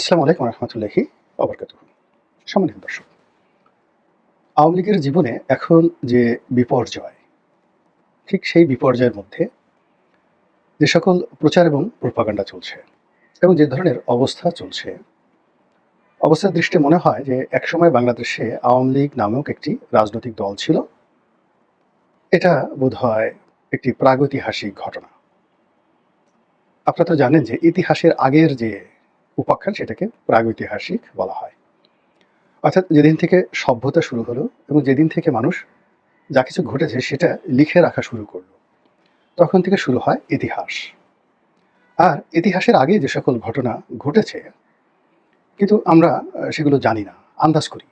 আসসালামু আলাইকুম রহমতুল্লাহি অবরকাত সম্মানিত দর্শক, আওয়ামী লীগের জীবনে এখন যে বিপর্যয়, ঠিক সেই বিপর্যয়ের মধ্যে যে সকল প্রচার এবং প্রপাগান্ডা চলছে এবং যে ধরনের অবস্থা চলছে, অবস্থার দৃষ্টি মনে হয় যে একসময় বাংলাদেশে আওয়ামী লীগ নামক একটি রাজনৈতিক দল ছিল। এটা বোধহয় একটি প্রাগৈতিহাসিক ঘটনা। আপনারা তো জানেন যে ইতিহাসের আগের যে উপাখ্যান সেটাকে প্রাগৈতিহাসিক বলা হয়। অর্থাৎ যেদিন থেকে সভ্যতা শুরু হলো এবং যেদিন থেকে মানুষ যা কিছু ঘটেছে সেটা লিখে রাখা শুরু করল, তখন থেকে শুরু হয় ইতিহাস। আর ইতিহাসের আগে যে সকল ঘটনা ঘটেছে, কিন্তু আমরা সেগুলো জানি না, আন্দাজ করি।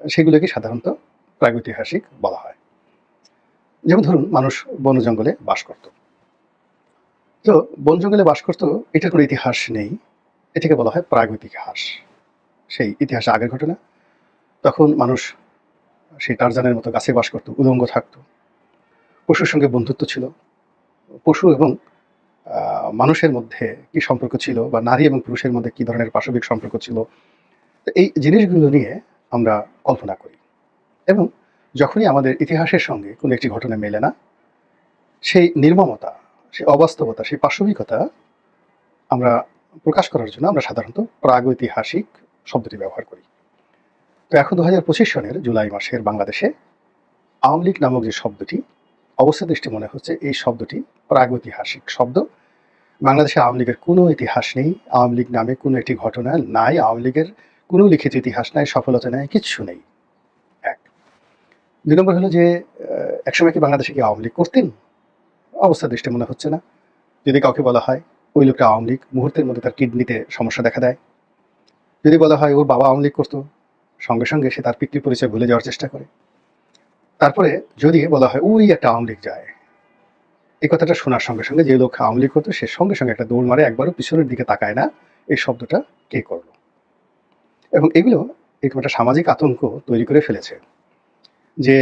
সেগুলোকে সাধারণত প্রাগৈতিহাসিক বলা হয়। যেমন ধরুন, মানুষ বন জঙ্গলে বাস করত। তো বন জঙ্গলে বাস করত, এটার কোনো ইতিহাস নেই। এটাকে বলা হয় প্রাগৈতিহাস সেই ইতিহাসে আগের ঘটনা, তখন মানুষ সেই টারজানের মতো গাছে বাস করতো, উলঙ্গ থাকতো। পশুর সঙ্গে বন্ধুত্ব ছিল। পশু এবং মানুষের মধ্যে কি সম্পর্ক ছিল বা নারী এবং পুরুষের মধ্যে কি ধরনের পাশবিক সম্পর্ক ছিল এই জিনিসগুলো নিয়ে আমরা কল্পনা করি। এবং যখনই আমাদের ইতিহাসের সঙ্গে কোনো একটি ঘটনা মেলে না, সেই নির্মমতা, সেই অবাস্তবতা, সেই পাশবিকতা আমরা প্রকাশ করার জন্য আমরা সাধারণত প্রাগৈতিহাসিক শব্দটি ব্যবহার করি। তো এখন দু হাজার পঁচিশ সনের জুলাই মাসের বাংলাদেশে আওয়ামী লীগ নামক যে শব্দটি অবস্থা দৃষ্টি মনে হচ্ছে এই শব্দটি প্রাগৈতিহাসিক শব্দ। বাংলাদেশে আওয়ামী লীগের কোনো ইতিহাস নেই, আওয়ামী লীগ নামে কোনো একটি ঘটনা নাই, আওয়ামী লীগের কোনো লিখিত ইতিহাস নাই, সফলতা নাই, কিচ্ছু নেই। এক। দুই নম্বর হলো যে একসময় কি বাংলাদেশে কি আওয়ামী লীগ করতেন? অবস্থা দৃষ্টি মনে হচ্ছে না। যদি কাউকে বলা হয় ওই লোকটা আওয়ামী লীগ মুহূর্তের মধ্যে তার কিডনিতে সমস্যা দেখা দেয়। যদি বলা হয় ওর বাবা আওয়ামী লীগ করতো, সঙ্গে সঙ্গে সে তার পিতৃ পরিচয় ভুলে যাওয়ার চেষ্টা করে। তারপরে যদি বলা হয় ওই একটা আওয়ামী লীগ যায়, এই কথাটা শোনার সঙ্গে সঙ্গে যে লোক আওয়ামী লীগ করতো, সে সঙ্গে সঙ্গে একটা দৌড় মারে, একবারও পিছনের দিকে তাকায় না, এই শব্দটা কে করল? এবং এগুলো এরকম একটা সামাজিক আতঙ্ক তৈরি করে ফেলেছে যে,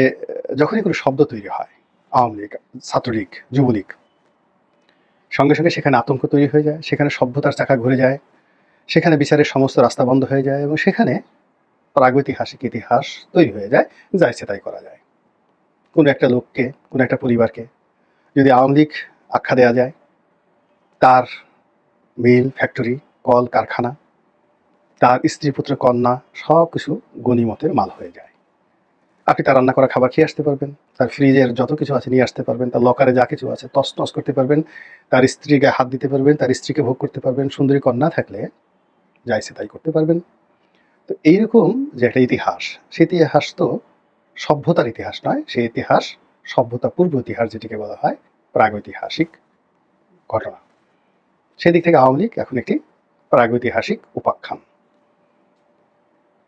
যখনই কোনো শব্দ তৈরি হয়, আওয়ামী লীগ, ছাত্রলীগ, যুবলীগ সঙ্গে সঙ্গে সেখানে আতঙ্ক তৈরি হয়ে যায়, সেখানে সভ্যতার চাকা ঘুরে যায়, সেখানে বিচারের সমস্ত রাস্তা বন্ধ হয়ে যায় এবং সেখানে প্রাগৈতিহাসিক ইতিহাস তৈরি হয়ে যায়, যা ইচ্ছে তাই করা যায়। কোনো একটা লোককে, কোনো একটা পরিবারকে যদি আওয়ামী লীগ আখ্যা দেওয়া যায়, তার মিল, ফ্যাক্টরি, কল, কারখানা, তার স্ত্রী পুত্র, কন্যা সব কিছু গণিমতের মাল হয়ে যায়। আপনি তার রান্না করা খাবার খেয়ে আসতে পারবেন, তার ফ্রিজের যত কিছু আছে নিয়ে আসতে পারবেন, তার লকারে যা কিছু আছে তস তস করতে পারবেন, তার স্ত্রীর গায়ে হাত দিতে পারবেন, তার স্ত্রীকে ভোগ করতে পারবেন, সুন্দরী কন্যা থাকলে যা ইচ্ছে তাই করতে পারবেন। তো এইরকম যে একটা ইতিহাস সেই ইতিহাস তো সভ্যতার ইতিহাস নয় সেই ইতিহাস সভ্যতা পূর্ব ইতিহাস যেটিকে বলা হয় প্রাগৈতিহাসিক ঘটনা। সেদিক থেকে আওয়ামী লীগ এখন একটি প্রাগৈতিহাসিক উপাখ্যান।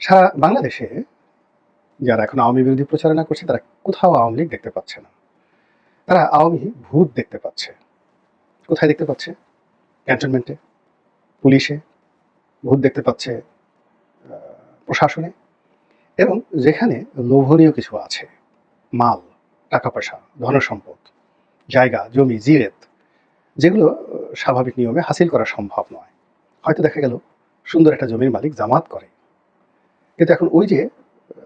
সারা বাংলাদেশে যারা এখন আওয়ামী বিরোধী প্রচারণা করছে, তারা কোথাও আওয়ামী লীগ দেখতে পাচ্ছে না। তারা আওয়ামী ভূত দেখতে পাচ্ছে। কোথায় দেখতে পাচ্ছে? ক্যান্টনমেন্টে, পুলিশে ভূত দেখতে পাচ্ছে প্রশাসনে। এবং যেখানে লোভনীয় কিছু আছে, মাল টাকা পয়সা ধনসম্পদ, জায়গা, জমি, জিরেত, যেগুলো স্বাভাবিক নিয়মে হাসিল করা সম্ভব নয়। হয়তো দেখা গেল, সুন্দর একটা জমির মালিক জামাত করে। কিন্তু এখন ওই যে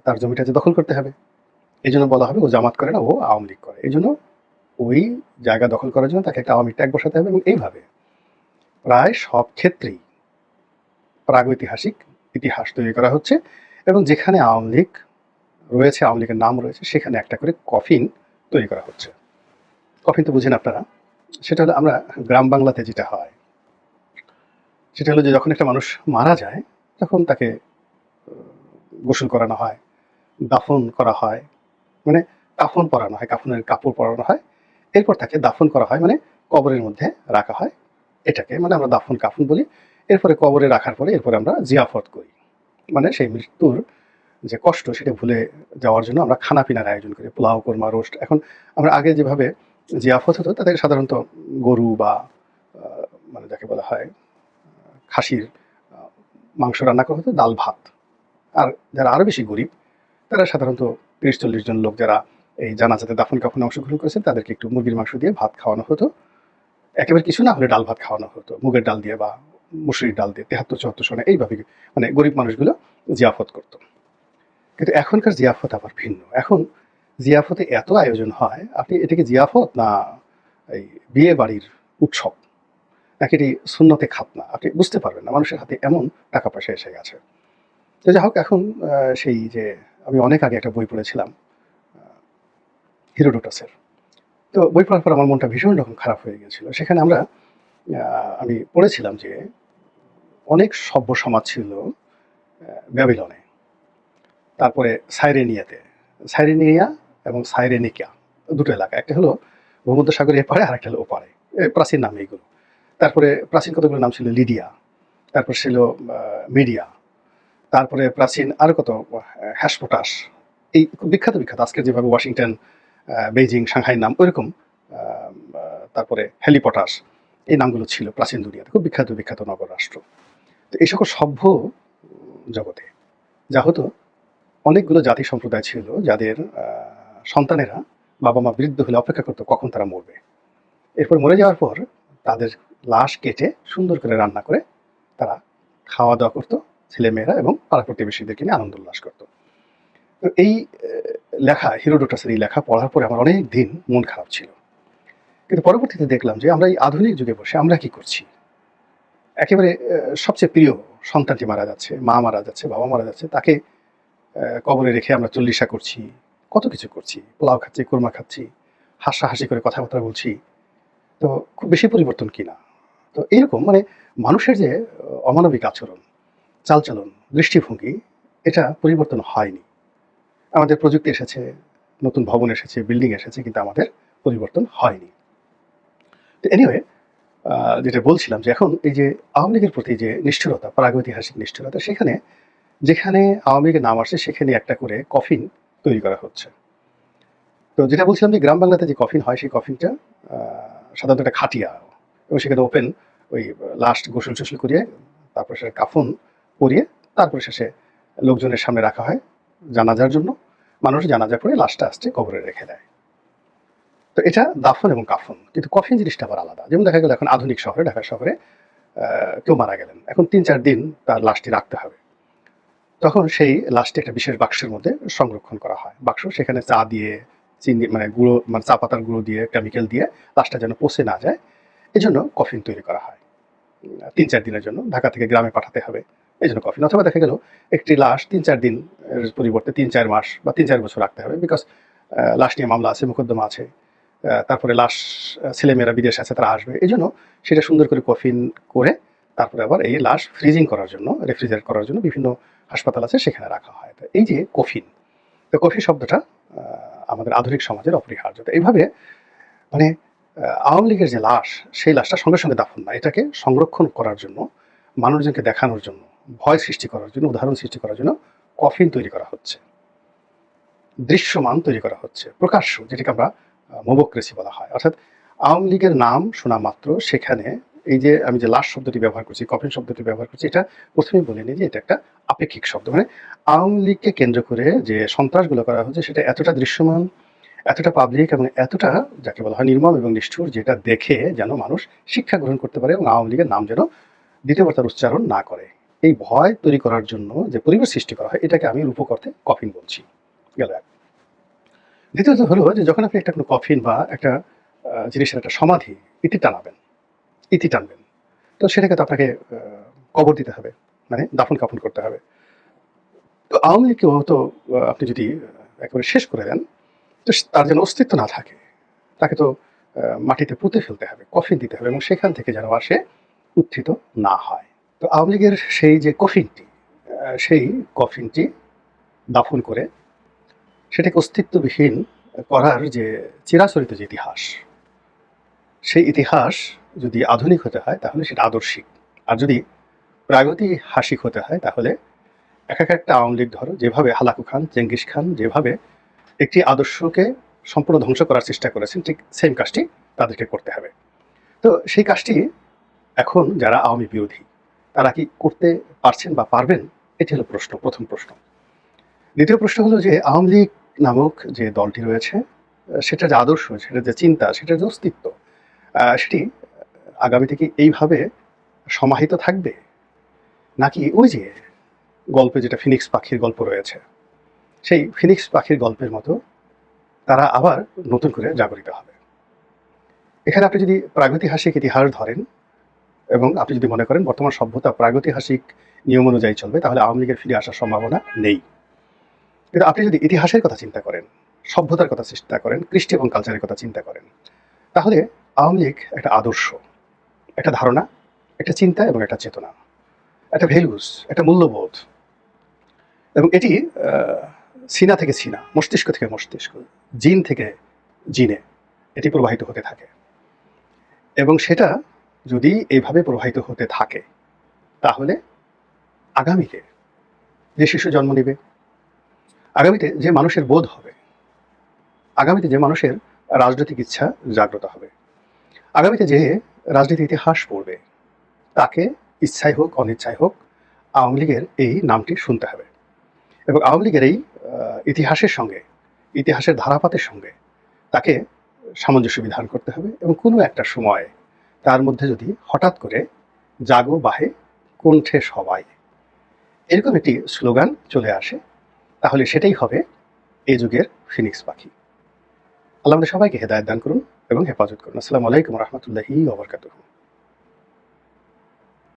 তার জমিটা যে দখল করতে হবে। এই জন্য বলা হবে ও জামাত করে না, ও আওয়ামী লীগ করে। এই জন্য ওই জায়গা দখল করার জন্য তাকে একটা আওয়ামী ট্যাগ বসাতে হবে এবং এইভাবে প্রায় সব ক্ষেত্রেই প্রাগৈতিহাসিক ইতিহাস তৈরি করা হচ্ছে এবং যেখানে আওয়ামী লীগ রয়েছে, আওয়ামী লীগের নাম রয়েছে, সেখানে একটা করে কফিন তৈরি করা হচ্ছে। কফিন তো বুঝেন আপনারা, সেটা হলো আমরা গ্রাম বাংলাতে যেটা হয়, সেটা হলো যে যখন একটা মানুষ মারা যায়, তখন তাকে গোসল করানো হয়। দাফন করা হয়। মানে কাফন পরানো হয়, কাফনের কাপড় পরানো হয়। এরপর তাকে দাফন করা হয় মানে কবরের মধ্যে রাখা হয়। এটাকে মানে আমরা দাফন কাফন বলি। এরপরে কবরে রাখার পরে এরপরে আমরা জিয়াফত করি। মানে সেই মৃত্যুর যে কষ্ট, সেটা ভুলে যাওয়ার জন্য আমরা খানা পিনার আয়োজন করি। পোলাও, কোরমা, রোস্ট। এখন আমরা আগে যেভাবে জিয়াফত হতো তাদের সাধারণত গরু বা মানে যাকে বলা হয়, খাসির মাংস রান্না করা হতো, ডাল, ভাত। আর যারা আরও বেশি গরিব তারা সাধারণত তিরিশ চল্লিশ জন লোক যারা এই জানাজাতে দাফন কাফনে অংশগ্রহণ করেছেন, তাদেরকে একটু মুরগির মাংস দিয়ে ভাত খাওয়ানো হতো। একেবারে কিছু না হলে ডাল ভাত খাওয়ানো হতো। মুগের ডাল দিয়ে বা মুসুরির ডাল দিয়ে, তেহাত্তর, চুয়াত্তর সনে এইভাবে মানে গরিব মানুষগুলো জিয়াফত করতো। কিন্তু এখনকার জিয়াফত আবার ভিন্ন। এখন জিয়াফতে এত আয়োজন হয়, আপনি এটাকে জিয়াফত না এই বিয়ে বাড়ির উৎসব, নাকি এটি শূন্যতে খাতনা আপনি বুঝতে পারবেন না, মানুষের হাতে এমন টাকা পয়সা এসে গেছে। তো যাই হোক, এখন সেই যে আমি অনেক আগে একটা বই পড়েছিলাম হিরোডোটাসের। তো বই পড়ার পর আমার মনটা ভীষণ রকম খারাপ হয়ে গেছিল সেখানে আমরা আমি পড়েছিলাম যে অনেক সভ্য সমাজ ছিল ব্যাবিলনে। তারপরে সাইরেনিয়াতে, সাইরেনিয়া এবং সাইরেনিকা, দুটো এলাকা। একটা হলো ভূমধ্য সাগরের এপারে আর একটা হলো ওপারে। প্রাচীন নাম এইগুলো। তারপরে প্রাচীন কতগুলো নাম ছিল? লিডিয়া। তারপর ছিল মিডিয়া। তারপরে প্রাচীন আরও কত হ্যাসপোটাস এই বিখ্যাত বিখ্যাত, আজকের যেভাবে ওয়াশিংটন বেইজিং সাংহাই নাম, ওইরকম তারপরে হেলিপটাস, এই নামগুলো ছিল প্রাচীন দুনিয়াতে। খুব বিখ্যাত বিখ্যাত নগর রাষ্ট্র। তো এই সকল সভ্য জগতে যা হতো, অনেকগুলো জাতি সম্প্রদায় ছিল যাদের সন্তানেরা বাবা মা বৃদ্ধ হলে অপেক্ষা করতো কখন তারা মরবে। এরপর মরে যাওয়ার পর তাদের লাশ কেটে সুন্দর করে রান্না করে তারা খাওয়া দাওয়া করতো। ছেলেমেয়েরা এবং পাড়া প্রতিবেশীদেরকে নিয়ে আনন্দ উল্লাস করতো। তো এই লেখা, হিরোডোটাসের এই লেখা পড়ার পরে আমার অনেক দিন মন খারাপ ছিল। কিন্তু পরবর্তীতে দেখলাম যে আমরা এই আধুনিক যুগে বসে আমরা কি করছি? একেবারে সবচেয়ে প্রিয় সন্তানটি মারা যাচ্ছে, মা মারা যাচ্ছে, বাবা মারা যাচ্ছে, তাকে কবরে রেখে আমরা চল্লিশা করছি, কত কিছু করছি, পোলাও খাচ্ছি, কোরমা খাচ্ছি, হাসাহাসি করে কথাবার্তা বলছি, তো খুব বেশি পরিবর্তন কিনা তো এরকম মানে মানুষের যে, অমানবিক আচরণ চালচলন, দৃষ্টিভঙ্গি, এটা পরিবর্তন হয়নি। আমাদের প্রযুক্তি এসেছে, নতুন ভবন এসেছে, বিল্ডিং এসেছে, কিন্তু আমাদের পরিবর্তন হয়নি। তো এনিওয়ে যেটা বলছিলাম যে এখন এই যে আওয়ামী লীগের প্রতি যে নিষ্ঠুরতা, প্রাগৈতিহাসিক নিষ্ঠুরতা, সেখানে, যেখানে আওয়ামী লীগের নাম আসে সেখানে একটা করে কফিন তৈরি করা হচ্ছে। তো যেটা বলছিলাম যে গ্রাম বাংলাতে যে কফিন হয়, সেই কফিনটা সাধারণত একটা খাটিয়া, এবং সেখানে ওপেন ওই লাস্ট গোসল টোসল করিয়ে, তারপর সেটা কাফন পরিয়ে তারপরে শেষে লোকজনের সামনে রাখা হয় জানাজার জন্য। মানুষ জানাজা করে লাশটা আসছে কবরে রেখে দেয়। তো এটা দাফন এবং কাফন। কিন্তু কফিন জিনিসটা আবার আলাদা। যেমন দেখা গেল এখন আধুনিক শহরে ঢাকা শহরে কেউ মারা গেলেন। এখন তিন চার দিন তার লাশটি রাখতে হবে। তখন সেই লাশটি একটা বিশেষ বাক্সের মধ্যে সংরক্ষণ করা হয়। বাক্স সেখানে চা দিয়ে, চিনি মানে গুঁড়ো মানে চা পাতার গুঁড়ো দিয়ে কেমিক্যাল দিয়ে লাশটা যেন পচে না যায়। এজন্য কফিন তৈরি করা হয়। তিন চার দিনের জন্য ঢাকা থেকে গ্রামে পাঠাতে হবে। এই জন্য কফিন অথবা দেখা গেল একটি লাশ তিন চার দিন পরিবর্তে তিন চার মাস বা তিন চার বছর রাখতে হবে বিকজ লাশ নিয়ে মামলা আছে, মোকদ্দমা আছে তারপরে লাশ ছেলেমেয়েরা বিদেশ আছে, তারা আসবে। এই জন্য সেটা সুন্দর করে কফিন করে তারপরে আবার এই লাশ ফ্রিজিং করার জন্য রেফ্রিজারেট করার জন্য বিভিন্ন হাসপাতাল আছে, সেখানে রাখা হয়। তো এই যে কফিন, তো কফি শব্দটা আমাদের আধুনিক সমাজের অপরিহার্য। তো এইভাবে মানে আওয়ামী লীগের যে লাশ, সেই লাশটা সঙ্গে সঙ্গে দাফন না, এটাকে সংরক্ষণ করার জন্য মানুষজনকে দেখানোর জন্য, ভয় সৃষ্টি করার জন্য, উদাহরণ সৃষ্টি করার জন্য কফিন তৈরি করা হচ্ছে। দৃশ্যমান তৈরি করা হচ্ছে, প্রকাশ্য, যেটাকে আমরা মোবক্রেসি বলা হয়। অর্থাৎ আওয়ামী লীগের নাম শোনা মাত্র, সেখানে এই যে আমি যে লাশ শব্দটি ব্যবহার করছি, কফিন শব্দটি ব্যবহার করছি, এটা প্রথমেই বলে নিই যে এটা একটা আপেক্ষিক শব্দ। মানে আওয়ামী লীগকে কেন্দ্র করে যে সন্ত্রাসগুলো করা হচ্ছে, সেটা এতটা দৃশ্যমান, এতটা পাবলিক এবং এতটা যাকে বলা হয় নির্মম এবং নিষ্ঠুর, যেটা দেখে যেন মানুষ শিক্ষা গ্রহণ করতে পারে এবং আওয়ামী লীগের নাম যেন দ্বিতীয়বার তার উচ্চারণ না করে। এই ভয় তৈরি করার জন্য যে পরিবেশ সৃষ্টি করা হয় এটাকে আমি রূপকর্থে কফিন বলছি। গেল এক। দ্বিতীয়ত হলো যে যখন আপনি একটা কোনো কফিন বা একটা জিনিসের একটা সমাধি ইতি টানাবেন। ইতি টানবেন। তো সেটাকে তো আপনাকে কবর দিতে হবে মানে দাফন কাফন করতে হবে। তো আওয়ামী লীগকেও তো আহ, আপনি যদি একেবারে শেষ করে দেন তো তার যেন অস্তিত্ব না থাকে তাকে তো মাটিতে পুঁতে ফেলতে হবে কফিন দিতে হবে এবং সেখান থেকে যেন আর সে উত্থিত না হয়। তো আওয়ামী লীগের সেই যে কফিনটি সেই কফিনটি দাফন করে সেটাকে অস্তিত্ববিহীন করার যে চিরাচরিত যে ইতিহাস, সেই ইতিহাস যদি আধুনিক হতে হয় তাহলে সেটা আদর্শিক। আর যদি প্রাগৈতিহাসিক হতে হয় তাহলে এক এক একটা আওয়ামী লীগ ধরো, যেভাবে হালাকু খান, চেঙ্গিস খান, যেভাবে একটি আদর্শকে সম্পূর্ণ ধ্বংস করার চেষ্টা করেছেন, ঠিক সেম কাজটি তাদেরকে করতে হবে। তো সেই কাজটি এখন যারা আওয়ামী বিরোধী, তারা কি করতে পারছেন বা পারবেন? এটি হলো প্রশ্ন, প্রথম প্রশ্ন। দ্বিতীয় প্রশ্ন হলো যে আওয়ামী লীগ নামক যে দলটি রয়েছে সেটার যে আদর্শ, সেটার যে চিন্তা, সেটার যে অস্তিত্ব সেটি আগামী থেকে এইভাবে সমাহিত থাকবে? নাকি ওই যে গল্পে যেটা ফিনিক্স পাখির গল্প রয়েছে, সেই ফিনিক্স পাখির গল্পের মতো তারা আবার নতুন করে জাগরিত হবে। এখানে আপনি যদি প্রাগৈতিহাসিক ইতিহাস ধরেন এবং আপনি যদি মনে করেন বর্তমান সভ্যতা প্রাগৈতিহাসিক নিয়ম অনুযায়ী চলবে, তাহলে আওয়ামী লীগের ফিরে আসার সম্ভাবনা নেই। কিন্তু আপনি যদি ইতিহাসের কথা চিন্তা করেন, সভ্যতার কথা চিন্তা করেন, কৃষ্টি এবং কালচারের কথা চিন্তা করেন, তাহলে আওয়ামী লীগ একটা আদর্শ, একটা ধারণা, একটা চিন্তা এবং একটা চেতনা, একটা ভ্যালুস একটা মূল্যবোধ। এবং এটি সিনা থেকে সিনা, মস্তিষ্ক থেকে মস্তিষ্ক, জিন থেকে জিনে এটি প্রবাহিত হতে থাকে। এবং সেটা যদি এইভাবে প্রবাহিত হতে থাকে, তাহলে আগামীতে যে শিশু জন্ম নেবে, আগামীতে যে মানুষের বোধ হবে, আগামীতে যে মানুষের রাজনৈতিক ইচ্ছা জাগ্রত হবে, আগামীতে যে রাজনীতি ইতিহাস পড়বে, তাকে ইচ্ছাই হোক, অনিচ্ছাই হোক, আওয়ামী লীগের এই নামটি শুনতে হবে। এবং আওয়ামী লীগের এই ইতিহাসের সঙ্গে, ইতিহাসের ধারাপাতের সঙ্গে তাকে সামঞ্জস্য বিধান করতে হবে এবং কোনো একটা সময় তার মধ্যে যদি হঠাৎ করে জাগো বাহে কণ্ঠে সবাই, এরকম একটি স্লোগান চলে আসে, তাহলে সেটাই হবে এ যুগের ফিনিক্স পাখি। আল্লাহ আমাদের সবাইকে হেদায়ত দান করুন এবং হেফাজত করুন। আসসালামু আলাইকুম রহমতুল্লাহি ওবরকাতুহ